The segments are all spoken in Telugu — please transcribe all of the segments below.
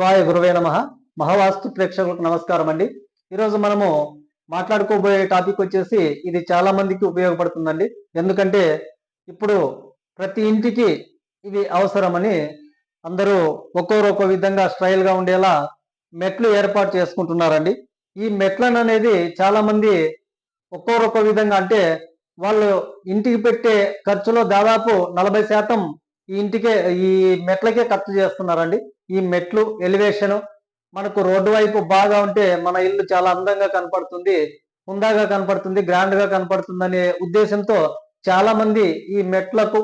శివాయ గురువే నమ. మహావాస్తు ప్రేక్షకులకు నమస్కారం అండి. ఈరోజు మనము మాట్లాడుకోబోయే టాపిక్ వచ్చేసి ఇది చాలా మందికి ఉపయోగపడుతుందండి. ఎందుకంటే ఇప్పుడు ప్రతి ఇంటికి ఇది అవసరమని అందరూ ఒక్కొరు ఒక్కో విధంగా స్ట్రైల్గా గా ఉండేలా మెట్లు ఏర్పాటు చేసుకుంటున్నారండి. ఈ మెట్లను అనేది చాలా మంది ఒక్కొరు ఒక్కో విధంగా అంటే వాళ్ళు ఇంటికి పెట్టే ఖర్చులో దాదాపు నలభై శాతం ఈ ఇంటికే ఈ మెట్లకే ఖర్చు చేస్తున్నారండి. ఈ మెట్లు ఎలివేషన్ మనకు రోడ్డు వైపు బాగా ఉంటే మన ఇల్లు చాలా అందంగా కనపడుతుంది హుందాగా కనపడుతుంది గ్రాండ్గా కనపడుతుంది అనే ఉద్దేశంతో చాలా మంది ఈ మెట్లకు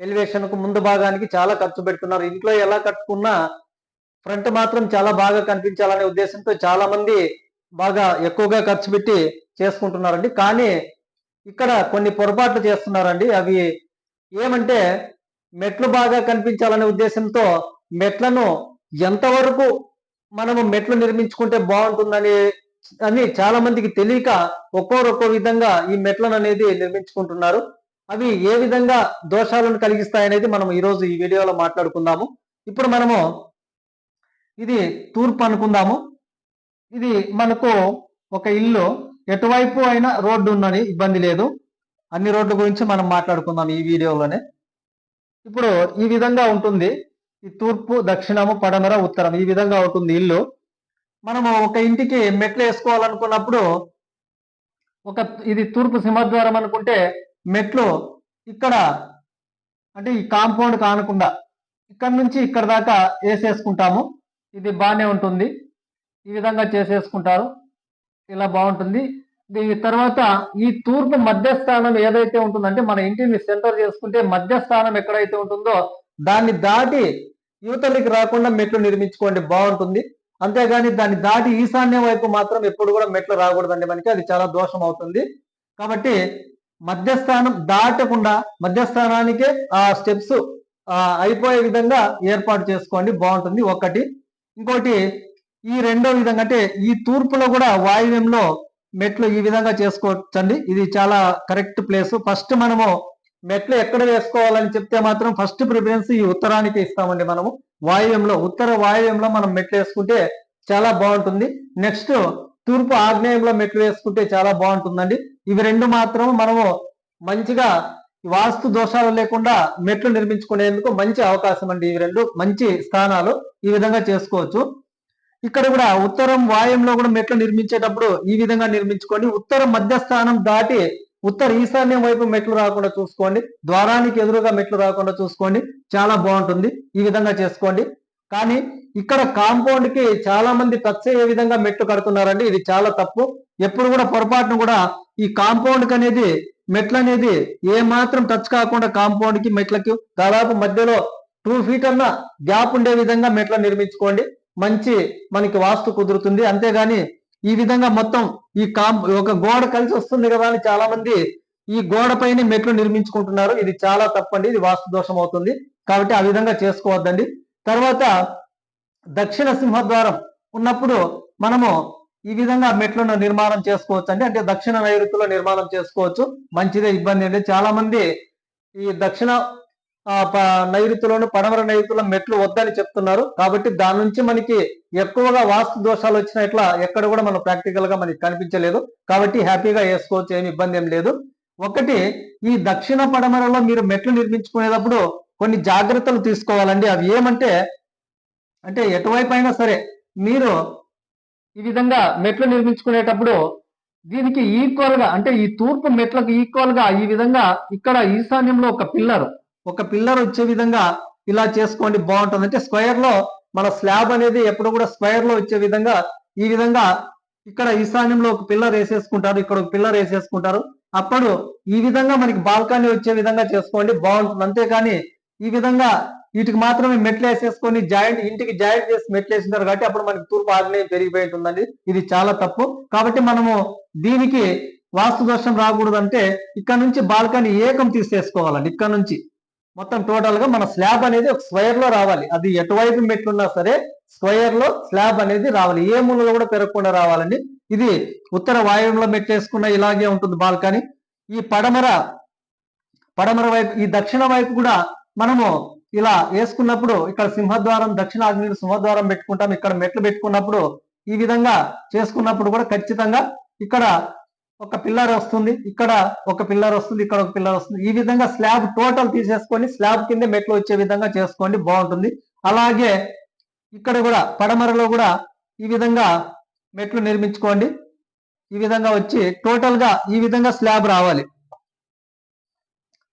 ఎలివేషన్కు ముందు భాగానికి చాలా ఖర్చు పెడుతున్నారు. ఇంట్లో ఎలా కట్టుకున్నా ఫ్రంట్ మాత్రం చాలా బాగా కనిపించాలనే ఉద్దేశంతో చాలా మంది బాగా ఎక్కువగా ఖర్చు పెట్టి చేసుకుంటున్నారండి. కానీ ఇక్కడ కొన్ని పొరపాట్లు చేస్తున్నారండి. అవి ఏమంటే మెట్లు బాగా కనిపించాలనే ఉద్దేశంతో మెట్లను ఎంతవరకు మనము మెట్లు నిర్మించుకుంటే బాగుంటుందని అని చాలా మందికి తెలియక ఒక్కోరు విధంగా ఈ మెట్లను అనేది నిర్మించుకుంటున్నారు. అవి ఏ విధంగా దోషాలను కలిగిస్తాయనేది మనం ఈరోజు ఈ వీడియోలో మాట్లాడుకుందాము. ఇప్పుడు మనము ఇది తూర్పు అనుకుందాము. ఇది మనకు ఒక ఇల్లు. ఎటువైపు అయినా రోడ్డు ఉన్నది ఇబ్బంది లేదు. అన్ని రోడ్ల గురించి మనం మాట్లాడుకుందాం ఈ వీడియోలోనే. ఇప్పుడు ఈ విధంగా ఉంటుంది. ఈ తూర్పు దక్షిణము పడమర ఉత్తరం ఈ విధంగా ఉంటుంది ఇల్లు. మనము ఒక ఇంటికి మెట్లు వేసుకోవాలనుకున్నప్పుడు ఒక ఇది తూర్పు సింహద్వారం అనుకుంటే మెట్లు ఇక్కడ అంటే ఈ కాంపౌండ్ కానకుండా ఇక్కడ నుంచి ఇక్కడ దాకా వేసేసుకుంటాము. ఇది బాగానే ఉంటుంది. ఈ విధంగా చేసేసుకుంటారు. ఇలా బాగుంటుంది. దీని తర్వాత ఈ తూర్పు మధ్యస్థానం ఏదైతే ఉంటుందంటే మన ఇంటిని సెంటర్ చేసుకుంటే మధ్యస్థానం ఎక్కడైతే ఉంటుందో దాన్ని దాటి యువతలకి రాకుండా మెట్లు నిర్మించుకోండి బాగుంటుంది. అంతేగాని దాన్ని దాటి ఈశాన్యం వైపు మాత్రం ఎప్పుడు కూడా మెట్లు రాకూడదండి మనకి అది చాలా దోషం అవుతుంది. కాబట్టి మధ్యస్థానం దాటకుండా మధ్యస్థానానికే ఆ స్టెప్స్ అయిపోయే విధంగా ఏర్పాటు చేసుకోండి బాగుంటుంది. ఒకటి. ఇంకోటి ఈ రెండో విధంగా అంటే ఈ తూర్పులో కూడా వాయువ్యంలో మెట్లు ఈ విధంగా చేసుకోవచ్చండి. ఇది చాలా కరెక్ట్ ప్లేస్. ఫస్ట్ మనము మెట్లు ఎక్కడ వేసుకోవాలని చెప్తే మాత్రం ఫస్ట్ ప్రిఫరెన్స్ ఈ ఉత్తరానికి ఇస్తామండి మనము. వాయువ్యంలో ఉత్తర వాయువ్యంలో మనం మెట్లు వేసుకుంటే చాలా బాగుంటుంది. నెక్స్ట్ తూర్పు ఆగ్నేయంలో మెట్లు వేసుకుంటే చాలా బాగుంటుందండి. ఇవి రెండు మాత్రం మనము మంచిగా వాస్తు దోషాలు లేకుండా మెట్లు నిర్మించుకునేందుకు మంచి అవకాశం అండి. ఇవి రెండు మంచి స్థానాలు ఈ విధంగా చేసుకోవచ్చు. ఇక్కడ కూడా ఉత్తరం వాయుంలో కూడా మెట్లు నిర్మించేటప్పుడు ఈ విధంగా నిర్మించుకోండి. ఉత్తర మధ్యస్థానం దాటి ఉత్తర ఈశాన్యం వైపు మెట్లు రాకుండా చూసుకోండి. ద్వారానికి ఎదురుగా మెట్లు రాకుండా చూసుకోండి. చాలా బాగుంటుంది. ఈ విధంగా చేసుకోండి. కానీ ఇక్కడ కాంపౌండ్కి చాలా మంది టచ్ అయ్యే విధంగా మెట్లు కడుతున్నారండి. ఇది చాలా తప్పు. ఎప్పుడు కూడా పొరపాటును కూడా ఈ కాంపౌండ్కి అనేది మెట్లు అనేది ఏ మాత్రం టచ్ కాకుండా కాంపౌండ్కి మెట్లకి దాదాపు మధ్యలో టూ ఫీట్ అన్న గ్యాప్ ఉండే విధంగా మెట్లు నిర్మించుకోండి. మంచి మనకి వాస్తు కుదురుతుంది. అంతేగాని ఈ విధంగా మొత్తం ఈ కాం ఒక గోడ కలిసి వస్తుంది కదా అని చాలా మంది ఈ గోడ పైన మెట్లు నిర్మించుకుంటున్నారు. ఇది చాలా తప్పండి. ఇది వాస్తు దోషం అవుతుంది. కాబట్టి ఆ విధంగా చేసుకోవద్దండి. తర్వాత దక్షిణ సింహద్వారం ఉన్నప్పుడు మనము ఈ విధంగా మెట్లను నిర్మాణం చేసుకోవచ్చు అండి అంటే దక్షిణ నైరుతిలో నిర్మాణం చేసుకోవచ్చు. మంచిదే ఇబ్బంది అండి చాలా మంది ఈ దక్షిణ నైరుతిలోను పడమర నైరుతిలో మెట్లు వద్దని చెప్తున్నారు. కాబట్టి దాని నుంచి మనకి ఎక్కువగా వాస్తు దోషాలు వచ్చిన ఇట్లా ఎక్కడ కూడా మనం ప్రాక్టికల్గా మనకి కనిపించలేదు. కాబట్టి హ్యాపీగా వేసుకోవచ్చు ఏమి ఇబ్బంది ఏం లేదు. ఒకటి ఈ దక్షిణ పడమరలో మీరు మెట్లు నిర్మించుకునేటప్పుడు కొన్ని జాగ్రత్తలు తీసుకోవాలండి. అవి ఏమంటే అంటే ఎటువైపు అయినా సరే మీరు ఈ విధంగా మెట్లు నిర్మించుకునేటప్పుడు దీనికి ఈక్వల్గా అంటే ఈ తూర్పు మెట్లకు ఈక్వల్గా ఈ విధంగా ఇక్కడ ఈశాన్యంలో ఒక పిల్లర్ ఒక పిల్లర్ వచ్చే విధంగా ఇలా చేసుకోండి బాగుంటుంది అంటే స్క్వేర్లో మన స్లాబ్ అనేది ఎప్పుడు కూడా స్క్వేర్లో వచ్చే విధంగా ఈ విధంగా ఇక్కడ ఈశాన్యంలో ఒక పిల్లర్ వేసేసుకుంటారు ఇక్కడ ఒక పిల్లర్ వేసేసుకుంటారు. అప్పుడు ఈ విధంగా మనకి బాల్కనీ వచ్చే విధంగా చేసుకోండి బాగుంటుంది. అంతేకాని ఈ విధంగా వీటికి మాత్రమే మెట్లు వేసేసుకొని జాయింట్ ఇంటికి జాయింట్ చేసి మెట్లు వేసినారు కాబట్టి అప్పుడు మనకి తూర్పు ఆగ్నేయం పెరిగిపోయి ఉంటుందండి. ఇది చాలా తప్పు. కాబట్టి మనము దీనికి వాస్తు దోషం రాకూడదంటే ఇక్కడ నుంచి బాల్కనీ ఏకం తీసేసుకోవాలండి ఇక్కడ నుంచి. మొత్తం టోటల్గా మన స్లాబ్ అనేది ఒక స్క్వేర్లో రావాలి. అది ఎటువైపు మెట్లున్నా సరే స్క్వేర్లో స్లాబ్ అనేది రావాలి. ఏ మూలలో కూడా పెరగకుండా రావాలండి. ఇది ఉత్తర వాయువులో మెట్లేసుకున్న ఇలాగే ఉంటుంది బాల్కనీ. ఈ పడమర పడమర వైపు ఈ దక్షిణ వైపు కూడా మనము ఇలా వేసుకున్నప్పుడు ఇక్కడ సింహద్వారం దక్షిణ ఆగ్నేయుడు సింహద్వారం పెట్టుకుంటాం. ఇక్కడ మెట్లు పెట్టుకున్నప్పుడు ఈ విధంగా చేసుకున్నప్పుడు కూడా ఖచ్చితంగా ఇక్కడ ఒక పిల్లర్ వస్తుంది ఇక్కడ ఒక పిల్లర్ వస్తుంది ఇక్కడ ఒక పిల్లర్ వస్తుంది. ఈ విధంగా స్లాబ్ టోటల్ తీసేసుకొని స్లాబ్ కింద మెట్లు వచ్చే విధంగా చేసుకోండి బాగుంటుంది. అలాగే ఇక్కడ కూడా పడమరలో కూడా ఈ విధంగా మెట్లు నిర్మించుకోండి. ఈ విధంగా వచ్చి టోటల్గా ఈ విధంగా స్లాబ్ రావాలి.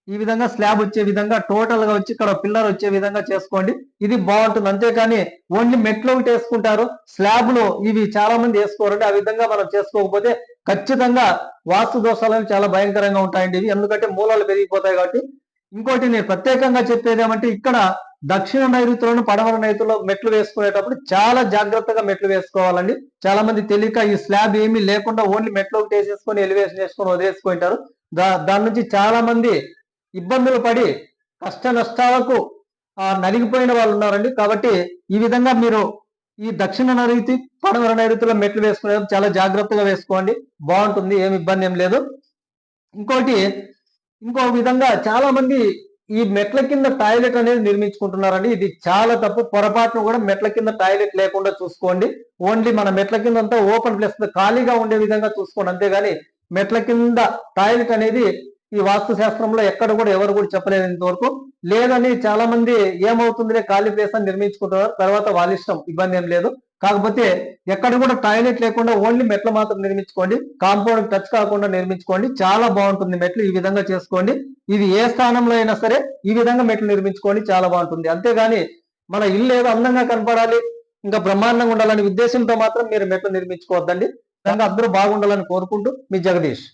ఈ విధంగా స్లాబ్ వచ్చే విధంగా టోటల్గా వచ్చి ఇక్కడ పిల్లర్ వచ్చే విధంగా చేసుకోండి. ఇది బాగుంటుంది. అంతేకాని ఓన్లీ మెట్లు ఒకటి వేసుకుంటారు. స్లాబ్లో ఇవి చాలా మంది వేసుకోరండి. ఆ విధంగా మనం చేసుకోకపోతే ఖచ్చితంగా వాస్తు దోషాలు చాలా భయంకరంగా ఉంటాయండి ఇవి. ఎందుకంటే మూలాలు పెరిగిపోతాయి కాబట్టి. ఇంకోటి నేను ప్రత్యేకంగా చెప్పేది ఏమంటే ఇక్కడ దక్షిణ నైరుతులను పడమర నైరుతుల్లో మెట్లు వేసుకునేటప్పుడు చాలా జాగ్రత్తగా మెట్లు వేసుకోవాలండి. చాలా మంది తెలియక ఈ స్లాబ్ ఏమీ లేకుండా ఓన్లీ మెట్లు ఒకటి వేసేసుకొని ఎలివేషన్ వేసుకొని వదిలేసుకుంటారు దా దాని నుంచి చాలా మంది ఇబ్బందులు పడి కష్ట నష్టాలకు నలిగిపోయిన వాళ్ళు ఉన్నారండి. కాబట్టి ఈ విధంగా మీరు ఈ దక్షిణ నైరుతి పడమర నైరుతిలో మెట్లు వేసుకునేది చాలా జాగ్రత్తగా వేసుకోండి. బాగుంటుంది. ఏమి ఇబ్బంది ఏం లేదు. ఇంకోటి ఇంకో విధంగా చాలా మంది ఈ మెట్ల కింద టాయిలెట్ అనేది నిర్మించుకుంటున్నారండి. ఇది చాలా తప్పు. పొరపాటును కూడా మెట్ల కింద టాయిలెట్ లేకుండా చూసుకోండి. ఓన్లీ మన మెట్ల కింద అంతా ఓపెన్ ప్లేస్ ఖాళీగా ఉండే విధంగా చూసుకోండి. అంతేగాని మెట్ల కింద టాయిలెట్ అనేది ఈ వాస్తు శాస్త్రంలో ఎక్కడ కూడా ఎవరు కూడా చెప్పలేదు ఇంతవరకు లేదని చాలా మంది ఏమవుతుందిలే ఖాళీ ప్లేస్ అని నిర్మించుకుంటున్నారు తర్వాత వాళ్ళ ఇష్టం ఇబ్బంది ఏం లేదు. కాకపోతే ఎక్కడ కూడా టాయిలెట్ లేకుండా ఓన్లీ మెట్లు మాత్రం నిర్మించుకోండి. కాంపౌండ్ టచ్ కాకుండా నిర్మించుకోండి. చాలా బాగుంటుంది మెట్లు ఈ విధంగా చేసుకోండి. ఇది ఏ స్థానంలో అయినా సరే ఈ విధంగా మెట్లు నిర్మించుకోండి చాలా బాగుంటుంది. అంతేగాని మన ఇల్లు ఏదో అందంగా కనపడాలి ఇంకా బ్రహ్మాండంగా ఉండాలనే ఉద్దేశంతో మాత్రం మీరు మెట్లు నిర్మించుకోవద్దండి. అందరూ బాగుండాలని కోరుకుంటూ మీ జగదీష్.